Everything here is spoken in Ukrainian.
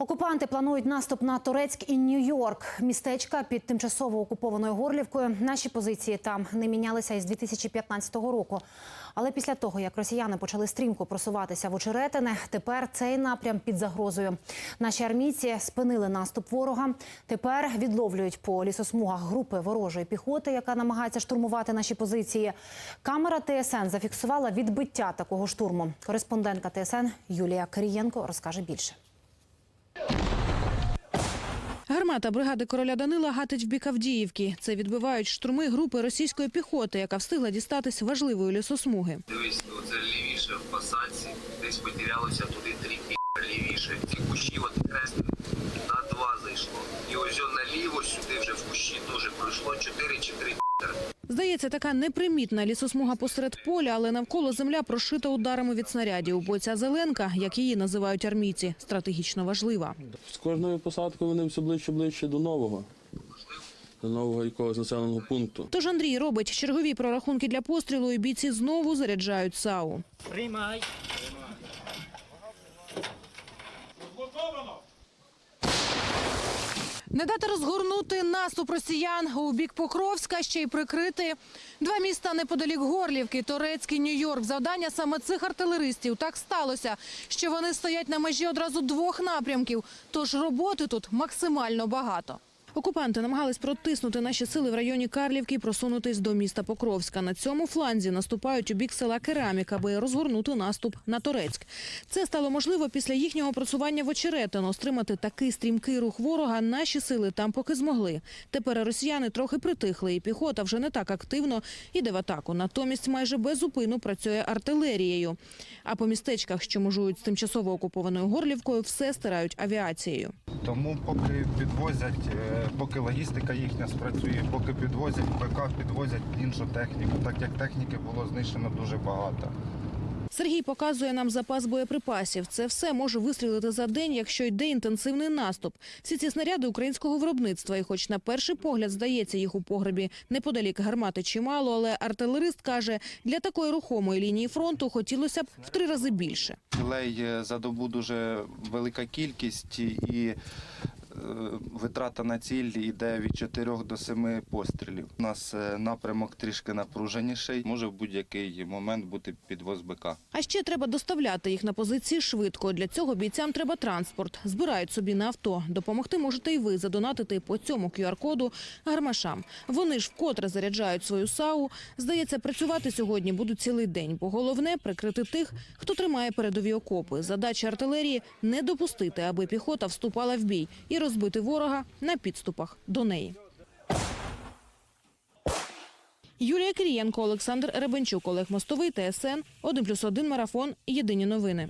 Окупанти планують наступ на Турецьк і Нью-Йорк. Містечка під тимчасово окупованою Горлівкою. Наші позиції там не мінялися із 2015 року. Але після того, як росіяни почали стрімко просуватися в очеретине, тепер цей напрям під загрозою. Наші армійці спинили наступ ворога. Тепер відловлюють по лісосмугах групи ворожої піхоти, яка намагається штурмувати наші позиції. Камера ТСН зафіксувала відбиття такого штурму. Кореспондентка ТСН Юлія Кирієнко розкаже більше. Гармата бригади короля Данила гатить в бік Авдіївки. Це відбивають штурми групи російської піхоти, яка встигла дістатись важливої лісосмуги. Дивись, оце це лівіше в посадці, десь потерялося туди три пі лівіше. Ці кущі от хрестик на два зайшло. І ось наліво сюди вже в кущі теж пройшло чотири чи три. Здається, така непримітна лісосмуга посеред поля, але навколо земля прошита ударами від снарядів. Бо ця зеленка, як її називають армійці, стратегічно важлива. З кожною посадкою вони все ближче ближче до нового, до нового якогось населеного пункту. Тож Андрій робить чергові прорахунки для пострілу, і бійці знову заряджають САУ. Приймай. Не дати розгорнути наступ росіян у бік Покровська, ще й прикрити два міста неподалік Горлівки, Торецький, Нью-Йорк. Завдання саме цих артилеристів так сталося, що вони стоять на межі одразу двох напрямків. Тож роботи тут максимально багато. Окупанти намагались протиснути наші сили в районі Карлівки і просунутись до міста Покровська. На цьому фланзі наступають у бік села Керамік, аби розгорнути наступ на Торецьк. Це стало можливо після їхнього просування в Очеретино. Стримати такий стрімкий рух ворога наші сили там поки змогли. Тепер росіяни трохи притихли, і піхота вже не так активно іде в атаку. Натомість майже без зупину працює артилерією. А по містечках, що межують з тимчасово окупованою Горлівкою, все стирають авіацією. Тому поки підвозять, е, поки логістика їхня спрацює, поки підвозять ПК, підвозять іншу техніку, так як техніки було знищено дуже багато. Сергій показує нам запас боєприпасів. Це все може вистрілити за день, якщо йде інтенсивний наступ. Всі ці снаряди українського виробництва, і хоч на перший погляд здається їх у погребі неподалік гармати чимало, але артилерист каже, для такої рухомої лінії фронту хотілося б в три рази більше. Лей е, за добу дуже велика кількість і витрата на ціль йде від 4 до 7 пострілів. У нас е, напрямок трішки напруженіший, може в будь-який момент бути підвоз БК. А ще треба доставляти їх на позиції швидко. Для цього бійцям треба транспорт. Збирають собі на авто. Допомогти можете і ви задонатити по цьому QR-коду гармашам. Вони ж вкотре заряджають свою САУ. Здається, працювати сьогодні будуть цілий день, бо головне прикрити тих, хто тримає передові окопи. Задача артилерії не допустити, аби піхота вступала в бій і розбити ворога на підступах до неї. Юлія Кирієнко, Олександр Ребенчук, Олег Мостовий, ТСН, 1+,1 марафон. Єдині новини.